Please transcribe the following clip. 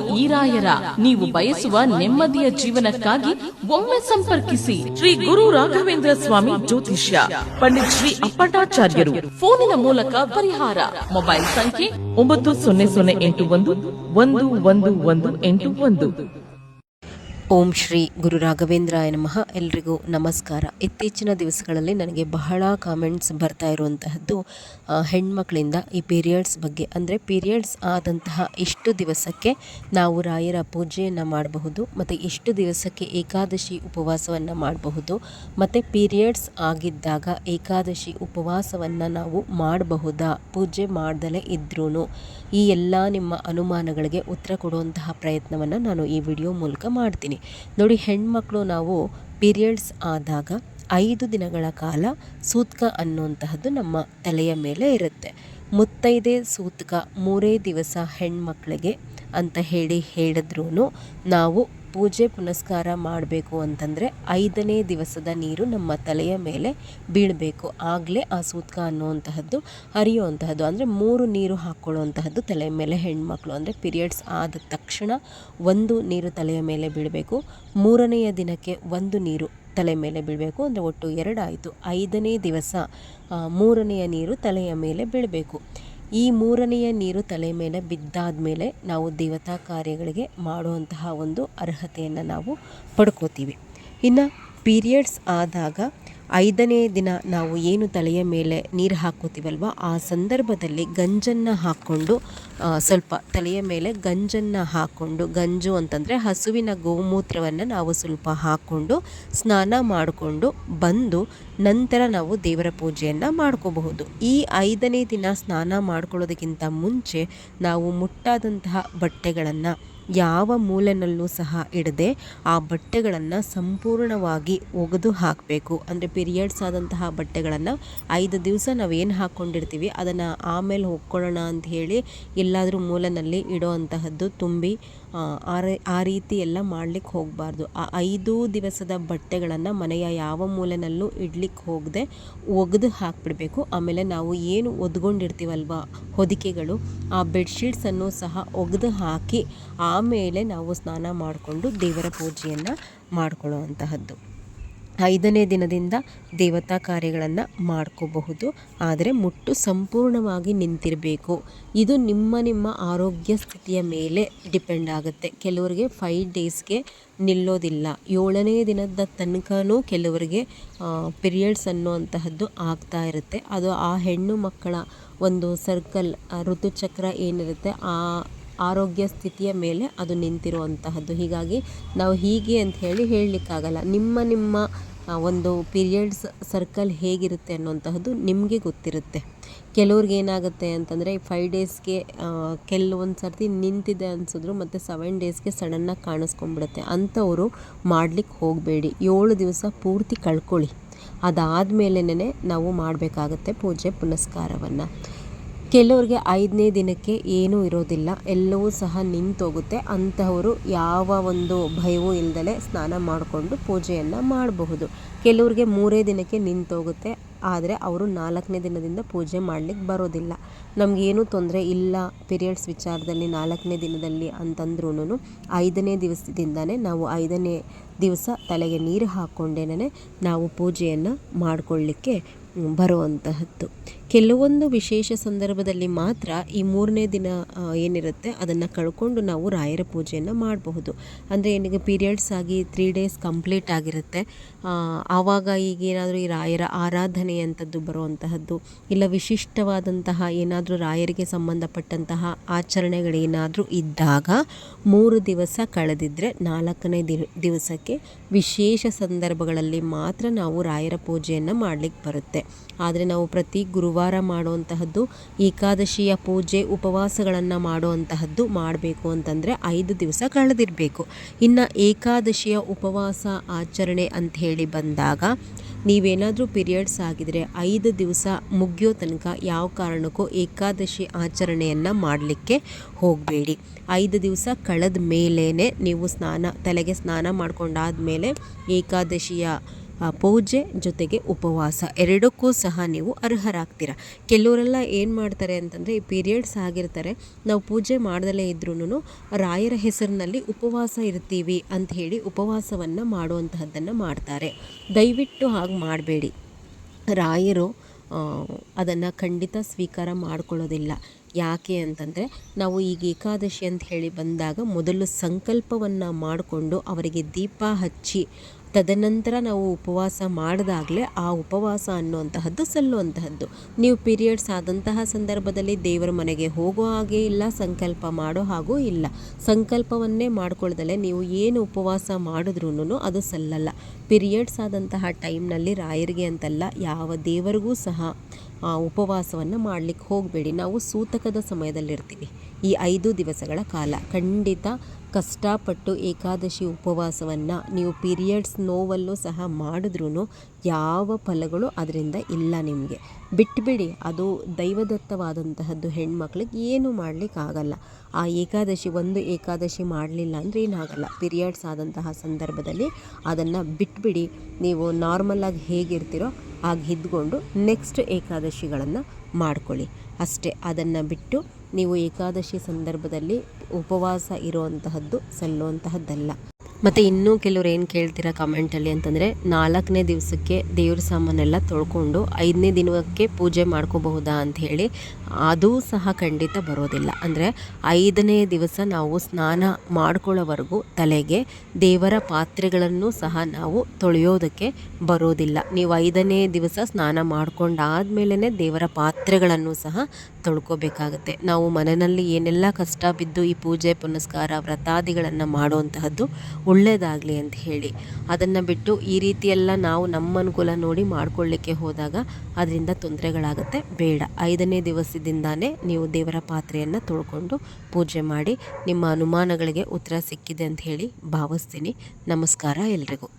ಈರಾಯರ, ನೀವು ಬಯಸುವ ನೆಮ್ಮದಿಯ ಜೀವನಕ್ಕಾಗಿ ಒಮ್ಮೆ ಸಂಪರ್ಕಿಸಿ. ಶ್ರೀ ಗುರು ರಾಘವೇಂದ್ರ ಸ್ವಾಮಿ ಜ್ಯೋತಿಷ್ಯ, ಪಂಡಿತ್ ಶ್ರೀ ಅಪ್ಪಟಾಚಾರ್ಯರು ಫೋನಿನ ಮೂಲಕ ಪರಿಹಾರ. ಮೊಬೈಲ್ ಸಂಖ್ಯೆ ಒಂಬತ್ತು ಸೊನ್ನೆ ಸೊನ್ನೆ ಎಂಟು ಒಂದು ಒಂದು ಒಂದು ಒಂದು ಎಂಟು ಒಂದು. ಓಂ ಶ್ರೀ ಗುರು ರಾಘವೇಂದ್ರಾಯ ನಮಃ. ಎಲ್ರಿಗೂ ನಮಸ್ಕಾರ. ಇತ್ತೀಚಿನ ದಿವಸಗಳಲ್ಲಿ ನನಗೆ ಬಹಳ ಕಾಮೆಂಟ್ಸ್ ಬರ್ತಾ ಇರುವಂತಹದ್ದು ಹೆಣ್ಮಕ್ಳಿಂದ ಈ ಪೀರಿಯಡ್ಸ್ ಬಗ್ಗೆ. ಅಂದರೆ ಪೀರಿಯಡ್ಸ್ ಆದಂತಹ ಇಷ್ಟು ದಿವಸಕ್ಕೆ ನಾವು ರಾಯರ ಪೂಜೆಯನ್ನು ಮಾಡಬಹುದು, ಮತ್ತು ಇಷ್ಟು ದಿವಸಕ್ಕೆ ಏಕಾದಶಿ ಉಪವಾಸವನ್ನು ಮಾಡಬಹುದು, ಮತ್ತು ಪೀರಿಯಡ್ಸ್ ಆಗಿದ್ದಾಗ ಏಕಾದಶಿ ಉಪವಾಸವನ್ನು ನಾವು ಮಾಡಬಹುದಾ? ಪೂಜೆ ಮಾಡ್ದಲೇ ಇದ್ರೂ ಈ ಎಲ್ಲ ನಿಮ್ಮ ಅನುಮಾನಗಳಿಗೆ ಉತ್ತರ ಕೊಡುವಂತಹ ಪ್ರಯತ್ನವನ್ನು ನಾನು ಈ ವಿಡಿಯೋ ಮೂಲಕ ಮಾಡ್ತೀನಿ. ನೋಡಿ, ಹೆಣ್ಮಕ್ಳು ನಾವು ಪೀರಿಯಡ್ಸ್ ಆದಾಗ ಐದು ದಿನಗಳ ಕಾಲ ಸೂತ್ಕ ಅನ್ನುವಂತಹದ್ದು ನಮ್ಮ ತಲೆಯ ಮೇಲೆ ಇರುತ್ತೆ. ಮುತ್ತೈದೆ ಸೂತ್ಕ ಮೂರೇ ದಿವಸ ಹೆಣ್ಮಕ್ಳಿಗೆ ಅಂತ ಹೇಳಿ ಹೇಳಿದ್ರೂ ನಾವು ಪೂಜೆ ಪುನಸ್ಕಾರ ಮಾಡಬೇಕು ಅಂತಂದರೆ ಐದನೇ ದಿವಸದ ನೀರು ನಮ್ಮ ತಲೆಯ ಮೇಲೆ ಬೀಳಬೇಕು. ಆಗಲೇ ಆ ಸೂತ್ಕ ಅನ್ನುವಂತಹದ್ದು, ಹರಿಯುವಂತಹದ್ದು, ಅಂದರೆ ಮೂರು ನೀರು ಹಾಕ್ಕೊಳ್ಳುವಂತಹದ್ದು ತಲೆಯ ಮೇಲೆ ಹೆಣ್ಮಕ್ಳು, ಅಂದರೆ ಪೀರಿಯಡ್ಸ್ ಆದ ತಕ್ಷಣ ಒಂದು ನೀರು ತಲೆಯ ಮೇಲೆ ಬೀಳಬೇಕು. ಮೂರನೆಯ ದಿನಕ್ಕೆ ಒಂದು ನೀರು ತಲೆ ಮೇಲೆ ಬೀಳಬೇಕು, ಅಂದರೆ ಒಟ್ಟು ಎರಡಾಯಿತು. ಐದನೇ ದಿವಸ ಮೂರನೆಯ ನೀರು ತಲೆಯ ಮೇಲೆ ಬೀಳಬೇಕು. ಈ ಮೂರನೆಯ ನೀರು ತಲೆ ಮೇಲೆ ಬಿದ್ದಾದ ಮೇಲೆ ನಾವು ದೇವತಾ ಕಾರ್ಯಗಳಿಗೆ ಮಾಡುವಂತಹ ಒಂದು ಅರ್ಹತೆಯನ್ನು ನಾವು ಪಡ್ಕೋತೀವಿ. ಇನ್ನು ಪೀರಿಯಡ್ಸ್ ಆದಾಗ ಐದನೇ ದಿನ ನಾವು ಏನು ತಲೆಯ ಮೇಲೆ ನೀರು ಹಾಕೋತೀವಲ್ವ ಆ ಸಂದರ್ಭದಲ್ಲಿ ಗಂಜನ್ನು ಹಾಕ್ಕೊಂಡು ಸ್ವಲ್ಪ ತಲೆಯ ಮೇಲೆ ಗಂಜನ್ನು ಹಾಕ್ಕೊಂಡು, ಗಂಜು ಅಂತಂದರೆ ಹಸುವಿನ ಗೋಮೂತ್ರವನ್ನು ನಾವು ಸ್ವಲ್ಪ ಹಾಕ್ಕೊಂಡು, ಸ್ನಾನ ಮಾಡಿಕೊಂಡು ಬಂದು ನಂತರ ನಾವು ದೇವರ ಪೂಜೆಯನ್ನು ಮಾಡ್ಕೋಬಹುದು. ಈ ಐದನೇ ದಿನ ಸ್ನಾನ ಮಾಡ್ಕೊಳ್ಳೋದಕ್ಕಿಂತ ಮುಂಚೆ ನಾವು ಮುಟ್ಟಾದಂತಹ ಬಟ್ಟೆಗಳನ್ನು ಯಾವ ಮೂಲೆನಲ್ಲೂ ಸಹ ಇಡದೆ ಆ ಬಟ್ಟೆಗಳನ್ನು ಸಂಪೂರ್ಣವಾಗಿ ಒಗೆದು ಹಾಕಬೇಕು. ಅಂದರೆ ಪಿರಿಯಡ್ಸ್ ಆದಂತಹ ಬಟ್ಟೆಗಳನ್ನು ಐದು ದಿವಸ ನಾವೇನು ಹಾಕ್ಕೊಂಡಿರ್ತೀವಿ ಅದನ್ನು ಆಮೇಲೆ ಒಕ್ಕೊಳ್ಳೋಣ ಅಂತ ಹೇಳಿ ಎಲ್ಲಾದರೂ ಮೂಲೆಯಲ್ಲಿ ಇಡೋ ಅಂತಹದ್ದು ತುಂಬಿ ಆ, ರೀತಿ ಎಲ್ಲ ಮಾಡಲಿಕ್ಕೆ ಹೋಗಬಾರ್ದು. ಆ ಐದು ದಿವಸದ ಬಟ್ಟೆಗಳನ್ನು ಮನೆಯ ಯಾವ ಮೂಲೆಯಲ್ಲೂ ಇಡ್ಲಿಕ್ಕೆ ಹೋಗದೆ ಒಗೆದು ಹಾಕಿಬಿಡಬೇಕು. ಆಮೇಲೆ ನಾವು ಏನು ಒದ್ಕೊಂಡಿರ್ತೀವಲ್ವ ಹೊದಿಕೆಗಳು ಆ ಬೆಡ್ಶೀಟ್ಸನ್ನು ಸಹ ಒಗೆದು ಹಾಕಿ ಆಮೇಲೆ ನಾವು ಸ್ನಾನ ಮಾಡಿಕೊಂಡು ದೇವರ ಪೂಜೆಯನ್ನು ಮಾಡಿಕೊಳ್ಳುವಂತಹದ್ದು. ಐದನೇ ದಿನದಿಂದ ದೇವತಾ ಕಾರ್ಯಗಳನ್ನು ಮಾಡ್ಕೋಬಹುದು. ಆದರೆ ಮುಟ್ಟು ಸಂಪೂರ್ಣವಾಗಿ ನಿಂತಿರಬೇಕು. ಇದು ನಿಮ್ಮ ನಿಮ್ಮ ಆರೋಗ್ಯ ಸ್ಥಿತಿಯ ಮೇಲೆ ಡಿಪೆಂಡ್ ಆಗುತ್ತೆ. ಕೆಲವರಿಗೆ ಫೈವ್ ಡೇಸ್ಗೆ ನಿಲ್ಲೋದಿಲ್ಲ. ಏಳನೇ ದಿನದ ತನಕನೂ ಕೆಲವರಿಗೆ ಪಿರಿಯಡ್ಸ್ ಅನ್ನುವಂತಹದ್ದು ಆಗ್ತಾ ಇರುತ್ತೆ. ಅದು ಆ ಹೆಣ್ಣು ಮಕ್ಕಳ ಒಂದು ಸರ್ಕಲ್ ಋತುಚಕ್ರ ಏನಿರುತ್ತೆ, ಆ ಆರೋಗ್ಯ ಸ್ಥಿತಿಯ ಮೇಲೆ ಅದು ನಿಂತಿರುವಂತಹದ್ದು. ಹೀಗಾಗಿ ನಾವು ಹೀಗೆ ಅಂತ ಹೇಳಿ ಹೇಳಲಿಕ್ಕಾಗಲ್ಲ. ನಿಮ್ಮ ನಿಮ್ಮ ಒಂದು ಪೀರಿಯಡ್ಸ್ ಸರ್ಕಲ್ ಹೇಗಿರುತ್ತೆ ಅನ್ನುವಂತಹದ್ದು ನಿಮಗೆ ಗೊತ್ತಿರುತ್ತೆ. ಕೆಲವ್ರಿಗೆ ಏನಾಗುತ್ತೆ ಅಂತಂದರೆ ಫೈವ್ ಡೇಸ್ಗೆ ಕೆಲವೊಂದು ಸರ್ತಿ ನಿಂತಿದೆ ಅನಿಸಿದ್ರು ಮತ್ತು ಸೆವೆನ್ ಡೇಸ್ಗೆ ಸಡನ್ನಾಗಿ ಕಾಣಿಸ್ಕೊಂಡ್ಬಿಡುತ್ತೆ. ಅಂಥವರು ಮಾಡಲಿಕ್ಕೆ ಹೋಗಬೇಡಿ. ಏಳು ದಿವಸ ಪೂರ್ತಿ ಕಳ್ಕೊಳ್ಳಿ. ಅದಾದಮೇಲೆನೇ ನಾವು ಮಾಡಬೇಕಾಗತ್ತೆ ಪೂಜೆ ಪುನಸ್ಕಾರವನ್ನು. ಕೆಲವ್ರಿಗೆ ಐದನೇ ದಿನಕ್ಕೆ ಏನೂ ಇರೋದಿಲ್ಲ. ಎಲ್ಲವೂ ಸಹ ನಿಂತೋಗುತ್ತೆ. ಅಂತಹವರು ಯಾವ ಒಂದು ಭಯವೂ ಇಲ್ದಲೆ ಸ್ನಾನ ಮಾಡಿಕೊಂಡು ಪೂಜೆಯನ್ನು ಮಾಡಬಹುದು. ಕೆಲವ್ರಿಗೆ ಮೂರೇ ದಿನಕ್ಕೆ ನಿಂತೋಗುತ್ತೆ. ಆದರೆ ಅವರು ನಾಲ್ಕನೇ ದಿನದಿಂದ ಪೂಜೆ ಮಾಡಲಿಕ್ಕೆ ಬರೋದಿಲ್ಲ. ನಮಗೇನು ತೊಂದರೆ ಇಲ್ಲ ಪೀರಿಯಡ್ಸ್ ವಿಚಾರದಲ್ಲಿ ನಾಲ್ಕನೇ ದಿನದಲ್ಲಿ ಅಂತಂದ್ರೂ ಐದನೇ ದಿವಸದಿಂದನೇ ನಾವು ಐದನೇ ದಿವಸ ತಲೆಗೆ ನೀರು ಹಾಕ್ಕೊಂಡೇನೆ ನಾವು ಪೂಜೆಯನ್ನು ಮಾಡಿಕೊಳ್ಳಿಕ್ಕೆ ಬರುವಂತಹದ್ದು. ಕೆಲವೊಂದು ವಿಶೇಷ ಸಂದರ್ಭದಲ್ಲಿ ಮಾತ್ರ ಈ ಮೂರನೇ ದಿನ ಏನಿರುತ್ತೆ, ಅದನ್ನು ಕಳ್ಕೊಂಡು ನಾವು ರಾಯರ ಪೂಜೆಯನ್ನು ಮಾಡಬಹುದು. ಅಂದರೆ ಏನಿಗೆ ಪೀರಿಯಡ್ಸ್ ಆಗಿ ತ್ರೀ ಡೇಸ್ ಕಂಪ್ಲೀಟ್ ಆಗಿರುತ್ತೆ. ಆವಾಗ ಈಗೇನಾದರೂ ಈ ರಾಯರ ಆರಾಧನೆ ಅಂಥದ್ದು ಬರುವಂತಹದ್ದು, ಇಲ್ಲ ವಿಶಿಷ್ಟವಾದಂತಹ ಏನಾದರೂ ರಾಯರಿಗೆ ಸಂಬಂಧಪಟ್ಟಂತಹ ಆಚರಣೆಗಳೇನಾದರೂ ಇದ್ದಾಗ ಮೂರು ದಿವಸ ಕಳೆದಿದ್ದರೆ ನಾಲ್ಕನೇ ದಿವಸಕ್ಕೆ ವಿಶೇಷ ಸಂದರ್ಭಗಳಲ್ಲಿ ಮಾತ್ರ ನಾವು ರಾಯರ ಪೂಜೆಯನ್ನು ಮಾಡಲಿಕ್ಕೆ ಬರುತ್ತೆ. ಆದರೆ ನಾವು ಪ್ರತಿ ಗುರುವಾರ ಮಾಡುವಂತಹದ್ದು ಏಕಾದಶಿಯ ಪೂಜೆ ಉಪವಾಸಗಳನ್ನು ಮಾಡುವಂತಹದ್ದು ಮಾಡಬೇಕು ಅಂತಂದರೆ ಐದು ದಿವಸ ಕಳೆದಿರಬೇಕು. ಇನ್ನು ಏಕಾದಶಿಯ ಉಪವಾಸ ಆಚರಣೆ ಅಂತ ಹೇಳಿ ಬಂದಾಗ ನೀವೇನಾದರೂ ಪಿರಿಯಡ್ಸ್ ಆಗಿದರೆ ಐದು ದಿವಸ ಮುಗಿಯೋ ತನಕ ಯಾವ ಕಾರಣಕ್ಕೂ ಏಕಾದಶಿ ಆಚರಣೆಯನ್ನು ಮಾಡಲಿಕ್ಕೆ ಹೋಗಬೇಡಿ. ಐದು ದಿವಸ ಕಳೆದ ಮೇಲೇ ನೀವು ಸ್ನಾನ ತಲೆಗೆ ಸ್ನಾನ ಮಾಡ್ಕೊಂಡಾದ್ಮೇಲೆ ಏಕಾದಶಿಯ ಆ, ಪೂಜೆ ಜೊತೆಗೆ ಉಪವಾಸ. ಎರಡಕ್ಕೂ ಸಹ ನೀವು ಅರ್ಹರಾಗ್ತೀರ. ಕೆಲವರೆಲ್ಲ ಏನು ಮಾಡ್ತಾರೆ ಅಂತಂದರೆ ಈ ಪೀರಿಯಡ್ಸ್ ಆಗಿರ್ತಾರೆ. ನಾವು ಪೂಜೆ ಮಾಡ್ದಲೇ ಇದ್ರೂ ರಾಯರ ಹೆಸರಿನಲ್ಲಿ ಉಪವಾಸ ಇರ್ತೀವಿ ಅಂತ ಹೇಳಿ ಉಪವಾಸವನ್ನು ಮಾಡುವಂತಹದ್ದನ್ನು ಮಾಡ್ತಾರೆ. ದಯವಿಟ್ಟು ಹಾಗೆ ಮಾಡಬೇಡಿ. ರಾಯರು ಅದನ್ನು ಖಂಡಿತ ಸ್ವೀಕಾರ ಮಾಡ್ಕೊಳ್ಳೋದಿಲ್ಲ. ಯಾಕೆ ಅಂತಂದರೆ ನಾವು ಈಗ ಏಕಾದಶಿ ಅಂತ ಹೇಳಿ ಬಂದಾಗ ಮೊದಲು ಸಂಕಲ್ಪವನ್ನು ಮಾಡಿಕೊಂಡು ಅವರಿಗೆ ದೀಪ ಹಚ್ಚಿ ತದನಂತರ ನಾವು ಉಪವಾಸ ಮಾಡಿದಾಗಲೇ ಆ ಉಪವಾಸ ಅನ್ನುವಂತಹದ್ದು ಸಲ್ಲುವಂತಹದ್ದು. ನೀವು ಪೀರಿಯಡ್ಸ್ ಆದಂತಹ ಸಂದರ್ಭದಲ್ಲಿ ದೇವರ ಮನೆಗೆ ಹೋಗೋ ಹಾಗೆ ಇಲ್ಲ, ಸಂಕಲ್ಪ ಮಾಡೋ ಹಾಗೂ ಇಲ್ಲ. ಸಂಕಲ್ಪವನ್ನೇ ಮಾಡ್ಕೊಳ್ದಲೆ ನೀವು ಏನು ಉಪವಾಸ ಮಾಡಿದ್ರೂ ಅದು ಸಲ್ಲಲ್ಲ. ಪೀರಿಯಡ್ಸ್ ಆದಂತಹ ಟೈಮ್ನಲ್ಲಿ ರಾಯರಿಗೆ ಅಂತಲ್ಲ, ಯಾವ ದೇವರಿಗೂ ಸಹ ಉಪವಾಸವನ್ನು ಮಾಡಲಿಕ್ಕೆ ಹೋಗಬೇಡಿ. ನಾವು ಸೂತಕದ ಸಮಯದಲ್ಲಿರ್ತೀವಿ. ಈ ಐದು ದಿವಸಗಳ ಕಾಲ ಖಂಡಿತ ಕಷ್ಟಪಟ್ಟು ಏಕಾದಶಿ ಉಪವಾಸವನ್ನು ನೀವು ಪೀರಿಯಡ್ಸ್ ನೋವಲ್ಲೂ ಸಹ ಮಾಡಿದ್ರೂ ಯಾವ ಫಲಗಳು ಅದರಿಂದ ಇಲ್ಲ ನಿಮಗೆ. ಬಿಟ್ಬಿಡಿ, ಅದು ದೈವದತ್ತವಾದಂತಹದ್ದು ಹೆಣ್ಮಕ್ಳಿಗೆ ಏನು ಮಾಡಲಿಕ್ಕಾಗಲ್ಲ. ಆ ಏಕಾದಶಿ, ಒಂದು ಏಕಾದಶಿ ಮಾಡಲಿಲ್ಲ ಅಂದರೆ ಏನಾಗಲ್ಲ. ಪೀರಿಯಡ್ಸ್ ಆದಂತಹ ಸಂದರ್ಭದಲ್ಲಿ ಅದನ್ನು ಬಿಟ್ಬಿಡಿ. ನೀವು ನಾರ್ಮಲಾಗಿ ಹೇಗಿರ್ತೀರೋ ಹಾಗೆ ಇದ್ಕೊಂಡು ನೆಕ್ಸ್ಟ್ ಏಕಾದಶಿಗಳನ್ನು ಮಾಡ್ಕೊಳ್ಳಿ. ಅಷ್ಟೇ ಅದನ್ನು ಬಿಟ್ಟು ನೀವು ಏಕಾದಶಿ ಸಂದರ್ಭದಲ್ಲಿ ಉಪವಾಸ ಇರುವಂತಹದ್ದು ಸಲ್ಲುವಂತಹದ್ದಲ್ಲ. ಮತ್ತು ಇನ್ನೂ ಕೆಲವ್ರು ಏನು ಕೇಳ್ತೀರಾ ಕಮೆಂಟಲ್ಲಿ ಅಂತಂದರೆ, ನಾಲ್ಕನೇ ದಿವಸಕ್ಕೆ ದೇವ್ರ ಸಾಮಾನೆಲ್ಲ ತೊಳ್ಕೊಂಡು ಐದನೇ ದಿನಕ್ಕೆ ಪೂಜೆ ಮಾಡ್ಕೋಬಹುದಾ ಅಂತ ಹೇಳಿ, ಅದು ಸಹ ಖಂಡಿತ ಬರೋದಿಲ್ಲ. ಅಂದರೆ ಐದನೇ ದಿವಸ ನಾವು ಸ್ನಾನ ಮಾಡ್ಕೊಳ್ಳೋವರೆಗೂ ತಲೆಗೆ ದೇವರ ಪಾತ್ರೆಗಳನ್ನು ಸಹ ನಾವು ತೊಳೆಯೋದಕ್ಕೆ ಬರೋದಿಲ್ಲ. ನೀವು ಐದನೇ ದಿವಸ ಸ್ನಾನ ಮಾಡ್ಕೊಂಡಾದ್ಮೇಲೆ ದೇವರ ಪಾತ್ರೆಗಳನ್ನು ಸಹ ತೊಳ್ಕೊಬೇಕಾಗತ್ತೆ. ನಾವು ಮನೆಯಲ್ಲಿ ಏನೆಲ್ಲ ಕಷ್ಟ ಬಿದ್ದು ಈ ಪೂಜೆ ಪುನಸ್ಕಾರ ವ್ರತಾದಿಗಳನ್ನು ಮಾಡುವಂತಹದ್ದು ಒಳ್ಳೆಯದಾಗಲಿ ಅಂತ ಹೇಳಿ. ಅದನ್ನು ಬಿಟ್ಟು ಈ ರೀತಿಯೆಲ್ಲ ನಾವು ನಮ್ಮ ಅನುಕೂಲ ನೋಡಿ ಮಾಡ್ಕೊಳ್ಳಿಕ್ಕೆ ಹೋದಾಗ ಅದರಿಂದ ತೊಂದರೆಗಳಾಗುತ್ತೆ. ಬೇಡ. ಐದನೇ ದಿವಸದಿಂದಾನೇ ನೀವು ದೇವರ ಪಾತ್ರೆಯನ್ನು ತೊಳ್ಕೊಂಡು ಪೂಜೆ ಮಾಡಿ ನಿಮ್ಮ ಅನುಮಾನಗಳಿಗೆ ಉತ್ತರ ಸಿಕ್ಕಿದೆ ಅಂತ ಹೇಳಿ ಭಾವಿಸ್ತೀನಿ. ನಮಸ್ಕಾರ ಎಲ್ರಿಗೂ.